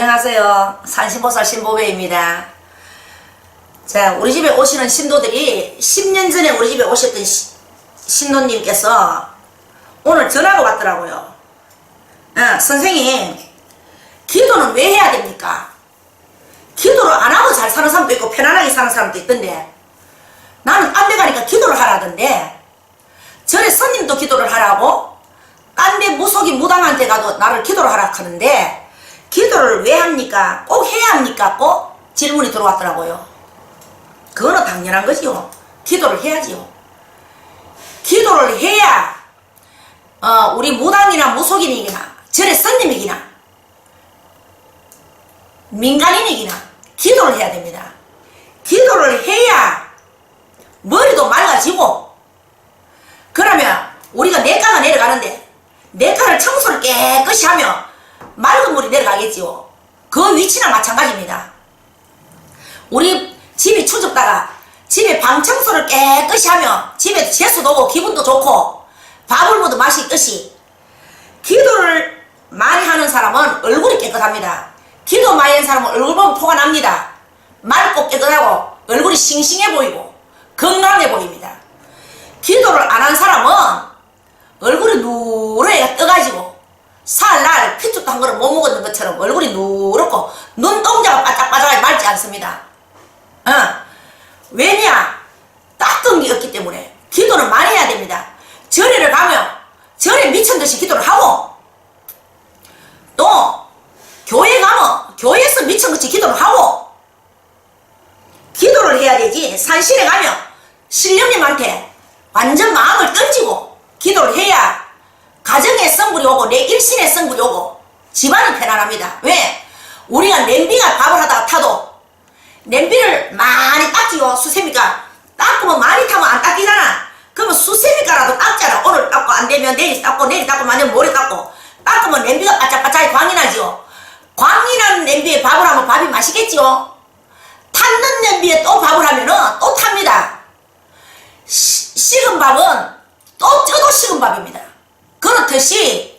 안녕하세요. 산신보살 신보배입니다. 자, 우리 집에 오시는 신도들이 10년 전에 우리 집에 오셨던 시- 신도님께서 오늘 전화가 왔더라고요. 어, 선생님, 기도는 왜 해야 됩니까? 기도를 안 하고 잘 사는 사람도 있고 편안하게 사는 사람도 있던데 나는 딴데 가니까 기도를 하라던데 절에 스님도 기도를 하라고 딴데 무속인 무당한테 가도 나를 기도를 하라 하는데 기도를 왜 합니까? 꼭 해야 합니까? 꼭 질문이 들어왔더라고요. 그거는 당연한 거지요. 기도를 해야지요. 기도를 해야 어, 우리 무당이나 무속인이기나 절의 스님이기나 민간인이기나 기도를 해야 됩니다. 기도를 해야 머리도 맑아지고 그러면 우리가 내과가 내려가는데 내과를 청소를 깨끗이 하면 맑은 내려가겠지요. 그 위치나 마찬가지입니다. 우리 집이 추접다가 집에 방 청소를 깨끗이 하면 집에 재수도 오고 기분도 좋고 밥을 맛이 있듯이 기도를 많이 하는 사람은 얼굴이 깨끗합니다. 기도 많이 하는 사람은 얼굴 보면 포가 납니다. 맑고 깨끗하고 얼굴이 싱싱해 보이고 건강해 보입니다. 기도를 안 한 사람은 얼굴이 누렇게 떠가지고 살날 피투도 한 그릇 못 먹었는 것처럼 얼굴이 누렇고 눈동자가 바짝바짝하게 맑지 않습니다. 어. 왜냐? 닦은 게 없기 때문에 기도는 많이 해야 됩니다. 절에를 가면 절에 미친 듯이 기도를 하고 또 교회 가면 교회에서 미친 듯이 기도를 하고 기도를 해야 되지 산실에 가면 신령님한테 완전 마음을 던지고 기도를 해야 가정에 성불이 오고 내 일신에 성불이 오고 집안은 편안합니다. 왜? 우리가 냄비가 밥을 하다가 타도 냄비를 많이 닦지요 수세미가. 닦으면 많이 타면 안 닦이잖아. 그러면 수세미가라도 닦잖아 오늘 닦고 안 되면 내일 닦고 내일 닦고 만되면 모레 닦고. 닦으면 냄비가 바짝바짝하게 광이 나지요. 광이 나는 냄비에 밥을 하면 밥이 맛있겠지요? 탔는 냄비에 또 밥을 하면은 또 탑니다. 시- 식은 밥은 또 쪄도 식은 밥입니다 그렇듯이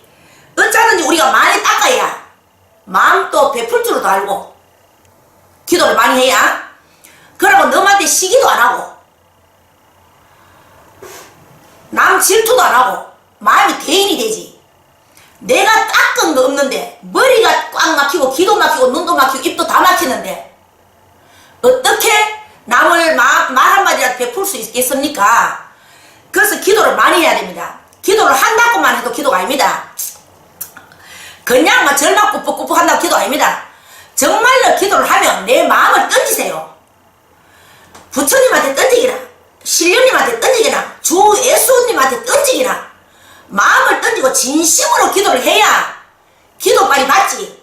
어쩌든지 우리가 많이 닦아야 마음도 베풀 줄도 알고 기도를 많이 해야 그러고 너한테 시기도 안 하고 남 질투도 안 하고 마음이 대인이 되지 내가 닦은 거 없는데 머리가 꽉 막히고 기도 막히고 눈도 막히고 입도 다 막히는데 어떻게 남을 마- 말 한마디라도 베풀 수 있겠습니까? 그래서 기도를 많이 해야 됩니다. 기도를 한다고만 해도 기도가 아닙니다. 그냥 막 절막 꾸벅꾸벅 한다고 기도 아닙니다. 정말로 기도를 하면 내 마음을 던지세요. 부처님한테 던지기나, 신령님한테 던지기나, 주 예수님한테 던지기나, 마음을 던지고 진심으로 기도를 해야 기도 빨리 받지.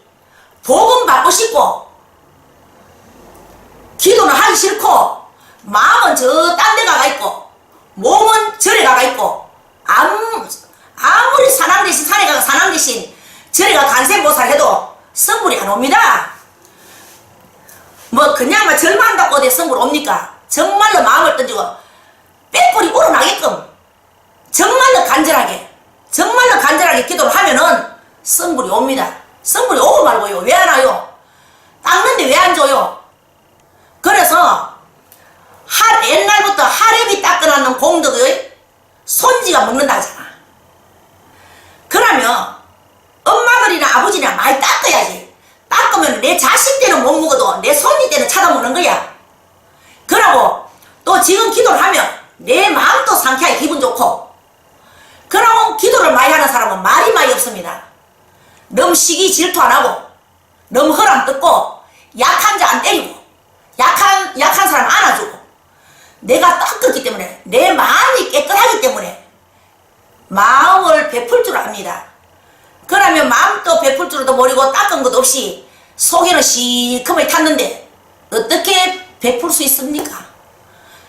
복음 받고 싶고, 기도는 하기 싫고, 마음은 저 딴 데 가가 있고, 몸은 절에 가가 있고, 아무, 아무리 사랑 대신 산에 가가 사랑 대신 절에 가 간세보살 해도 성불이 안 옵니다. 뭐 그냥 막 절만한다고 어디 성불 옵니까? 정말로 마음을 던지고 빼뿌리 우러나게끔 정말로 간절하게 정말로 간절하게 기도를 하면은 성불이 옵니다. 성불이 오고 말고요. 왜 안 와요? 닦는데 왜 안 줘요? 그래서 하, 옛날부터 하렘이 닦아놨는 공덕의 손지가 먹는다 하잖아. 그러면 엄마들이나 아버지나 많이 닦아야지. 닦으면 내 자식 때는 못 먹어도 내 손니 때는 찾아먹는 거야. 그러고 또 지금 기도를 하면 내 마음도 상쾌하게 기분 좋고 그러고 기도를 많이 하는 사람은 말이 많이 없습니다. 너무 시기 질투 안 하고 너무 허람 뜯고 약한 자 안 때리고 약한 약한 사람 안아주고 내가 닦았기 때문에 내 마음이 깨끗하기 때문에 마음을 베풀 줄 압니다. 그러면 마음도 베풀 줄도 모르고 닦은 것도 없이 속에는 시커멓게 탔는데 어떻게 베풀 수 있습니까?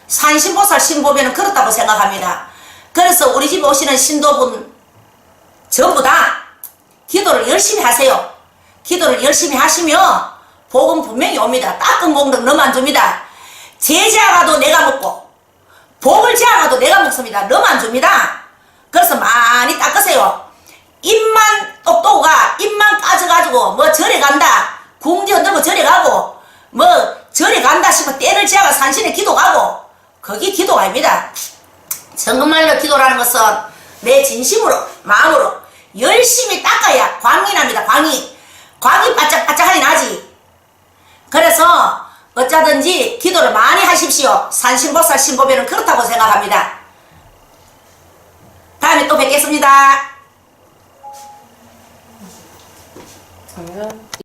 산신보살 신보배는 그렇다고 생각합니다. 그래서 우리 집에 오시는 신도분 전부 다 기도를 열심히 하세요. 기도를 열심히 하시면 복은 분명히 옵니다. 닦은 공덕 안 줍니다. 제자가도 내가 먹고 복을 제하가도 내가 먹습니다. 안 줍니다. 그래서 많이 닦으세요. 입만 똑똑 가 입만 까져가지고 뭐 절에 간다 궁지 흔들고 절에 가고 뭐 절에 간다 싶으면 때를 지어가 산신에 기도 가고 그게 기도가 아닙니다. 정말로 기도라는 것은 내 진심으로 마음으로 열심히 닦아야 광이 납니다. 광이 광이 바짝바짝하니 나지. 그래서 어쩌든지 기도를 많이 하십시오. 산신보살 신보배는 그렇다고 생각합니다. 다음에 또 뵙겠습니다. 감사합니다.